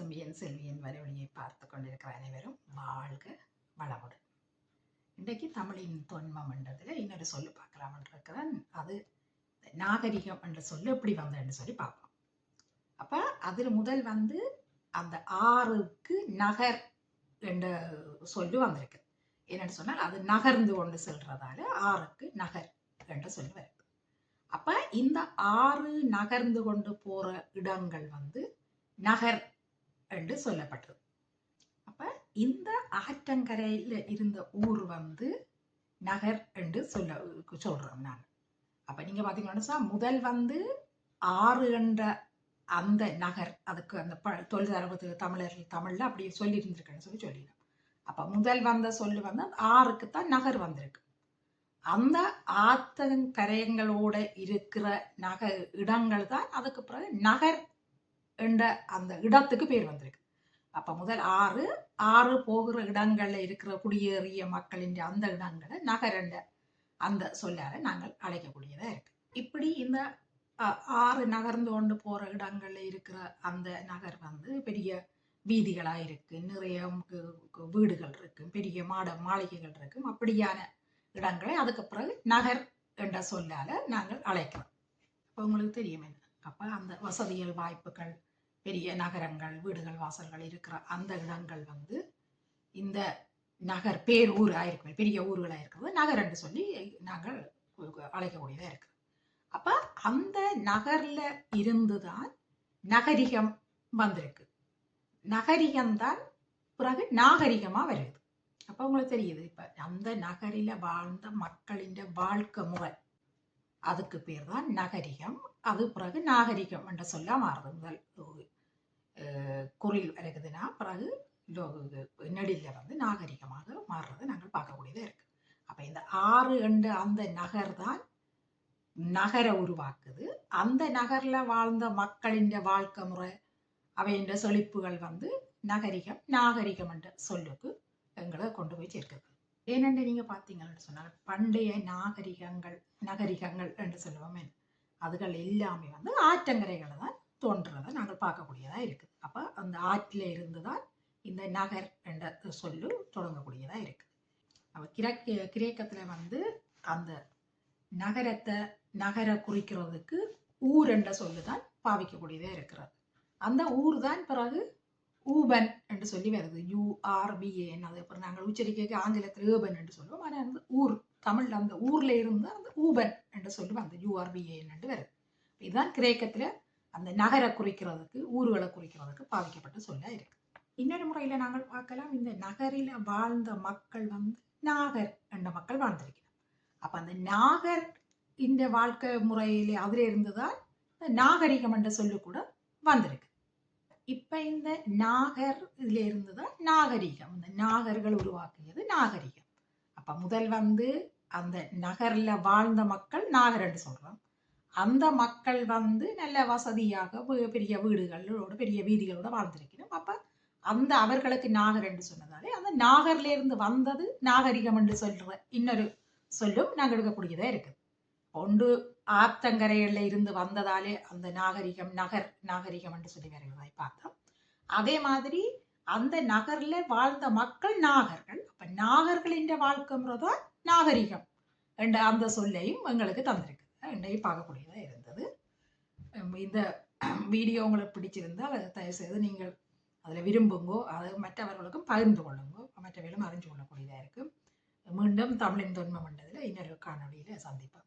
செம்பியன் செல்வியின் வரைவழியை பார்த்து கொண்டிருக்கிற அனைவரும் வாழ்க வளமுடன். இன்றைக்கு தமிழின் தொன்மம் என்றதில் இன்னொரு சொல்லு பார்க்கலாம்னு இருக்கிறேன். அது நாகரிகம் என்ற சொல்லு எப்படி வந்ததுன்னு சொல்லி பார்ப்போம். அப்போ அதில் முதல் வந்து அந்த ஆறுக்கு நகர் என்ற சொல்லு வந்திருக்கு. என்னன்னு சொன்னால் அது நகர்ந்து கொண்டு செல்றதால ஆறுக்கு நகர் என்ற சொல்லு வருது அப்ப இந்த ஆறு நகர்ந்து கொண்டு போற இடங்கள் வந்து நகர் என்று சொல்லப்பட்டது. அப்ப இந்த ஆற்றங்கரையில் இருந்த ஊர் வந்து நகர் என்று சொல்ல சொல்றோம் நான் அப்ப நீங்க பாத்தீங்கன்னா முதல் வந்து ஆறு என்ற அந்த நகர் அதுக்கு அந்த ப தொழிலரபத்து தமிழர்கள் தமிழ்ல அப்படி சொல்லி இருந்திருக்கேன்னு சொல்லி சொல்லிடலாம் அப்ப முதல் வந்த சொல்லு வந்து ஆறுக்கு தான் நகர் வந்திருக்கு. அந்த ஆத்தங்கரையங்களோட இருக்கிற நக இடங்கள் தான் அதுக்கு பிறகு நகர் என்ற அந்த இடத்துக்கு பேர் வந்திருக்கு. அப்போ முதல் ஆறு ஆறு போகிற இடங்களில் இருக்கிற குடியேறிய மக்களின் அந்த இடங்களை நகரண்ட அந்த சொல்லால நாங்கள் அழைக்கக்கூடியதாக இருக்கு. இப்படி இந்த ஆறு நகர்ந்து கொண்டு போகிற இடங்களில் இருக்கிற அந்த நகர் வந்து பெரிய வீதிகளாக இருக்கு. நிறைய வீடுகள் இருக்கும் பெரிய மாட மாளிகைகள் இருக்கும் அப்படியான இடங்களை அதுக்கு பிறகு நகர் என்ற சொல்லால நாங்கள் அழைக்கிறோம். அப்போ உங்களுக்கு தெரியும் என்ன? அப்போ அந்த வசதிகள் வாய்ப்புகள் பெரிய நகரங்கள் வீடுகள் வாசல்கள் இருக்கிற அந்த இடங்கள் வந்து இந்த நகர் பேர் ஊராக இருக்குமே பெரிய ஊர்களாக இருக்கிறது. நகர் என்று சொல்லி நாங்கள் அழைக்கக்கூடியதாக இருக்கு அப்போ அந்த நகரில் இருந்து தான் நகரிகம் வந்திருக்கு. நகரிகம்தான் பிறகு நாகரிகமாக வருது. அப்போ உங்களுக்கு தெரியுது இப்போ அந்த நகரில் வாழ்ந்த மக்களின் வாழ்க்கை முறை. அதுக்கு பேர் தான் நகரிகம். அது பிறகு நாகரிகம் என்று சொல்ல மாறுது முதல். குரில் வருகுதுன்னா பிறகு நெடில வந்து நாகரிகமாக மாறுறதை நாங்கள் பார்க்கக்கூடியதாக இருக்கு. அப்போ இந்த ஆறு என்ற அந்த நகர் தான் நகரை உருவாக்குது. அந்த நகரில் வாழ்ந்த மக்களின் வாழ்க்கை முறை அவையின் செழிப்புகள் வந்து நகரிகம் நாகரிகம் என்ற சொல்லுக்கு எங்களை கொண்டு போய் சேர்க்குது. ஏனென்று நீங்கள் பார்த்தீங்கன்னு சொன்னால் பண்டைய நாகரிகங்கள் நகரிகங்கள் என்று சொல்லுவோமே. அதுகள் எல்லாமே வந்து ஆற்றங்கரைகளை தான் தோன்றதை நாங்கள் பார்க்கக்கூடியதாக இருக்குது அப்ப அந்த ஆற்றில இருந்து தான் இந்த நகர் என்ற சொல்லு தொடங்கக்கூடியதா இருக்கு. அப்ப கிரக்க கிரேக்கத்துல வந்து அந்த நகரத்தை நகரை குறிக்கிறதுக்கு ஊர் என்ற சொல்லு தான் பாவிக்கக்கூடியதாக இருக்கிறது. அந்த ஊர் தான் பிறகு ஊபன் என்று சொல்லி வருது. யூஆர்பிஏன் அது அப்புறம் நாங்கள் உச்சரிக்கைக்கு ஆங்கிலத்தில் ஊபன் என்று சொல்லுவோம். ஆனால் வந்து ஊர் தமிழ் அந்த ஊர்ல இருந்து அந்த ஊபன் என்று சொல்லி அந்த யூஆர்பிஏன் என்று வருது. இதுதான் கிரேக்கத்துல அந்த நகரை குறிக்கிறதுக்கு ஊர்களை குறிக்கிறதுக்கு பாவிக்கப்பட்ட சொல்ல இருக்கு. இன்னொரு முறையில் நாங்கள் பார்க்கலாம் இந்த நகரில் வாழ்ந்த மக்கள் வந்து நாகர் என்ற மக்கள் வாழ்ந்திருக்கிறார். அப்போ அந்த நாகர் இந்த வாழ்க்கை முறையிலே அதுல இருந்துதான் நாகரிகம் என்ற சொல்லு கூட வந்திருக்கு. இப்போ இந்த நாகர் இதுல இருந்துதான் நாகரிகம் இந்த நாகர்கள் உருவாக்கியது நாகரிகம். அப்போ முதல் வந்து அந்த நகரில் வாழ்ந்த மக்கள் நாகர் என்று சொல்கிறோம் அந்த மக்கள் வந்து நல்ல வசதியாக பெரிய வீடுகளோட பெரிய வீதிகளோட வாழ்ந்திருக்கணும். அப்ப அந்த அவர்களுக்கு நாகர் என்று சொன்னதாலே அந்த நாகர்ல இருந்து வந்தது நாகரிகம் என்று சொல்ற இன்னொரு சொல்லும் நாங்கள் எடுக்கக்கூடியதா இருக்குது ஒன்று ஆத்தங்கரையில இருந்து வந்ததாலே அந்த நாகரிகம் நகர் நாகரிகம் என்று சொல்லி வருகிறதாய் பார்த்தோம். அதே மாதிரி அந்த நகர்ல வாழ்ந்த மக்கள் நாகர்கள். அப்ப நாகர்களின் வாழ்க்கை நாகரிகம் என்ற அந்த சொல்லையும் எங்களுக்கு தந்திருக்கு. என்னையும் பார்க்கக்கூடியதாக இருந்தது. இந்த வீடியோ உங்களுக்கு பிடிச்சிருந்தால் தயவு செய்து நீங்கள் அதில் விரும்புங்கோ அது மற்றவர்களுக்கும் பகிர்ந்து கொள்ளுங்கோ மற்றவர்களும் அறிஞ்சு கொள்ளக்கூடியதாக இருக்கும். மீண்டும் தமிழின் தொன்மம் என்றதில் இன்னொரு காணொலியில் சந்திப்போம்.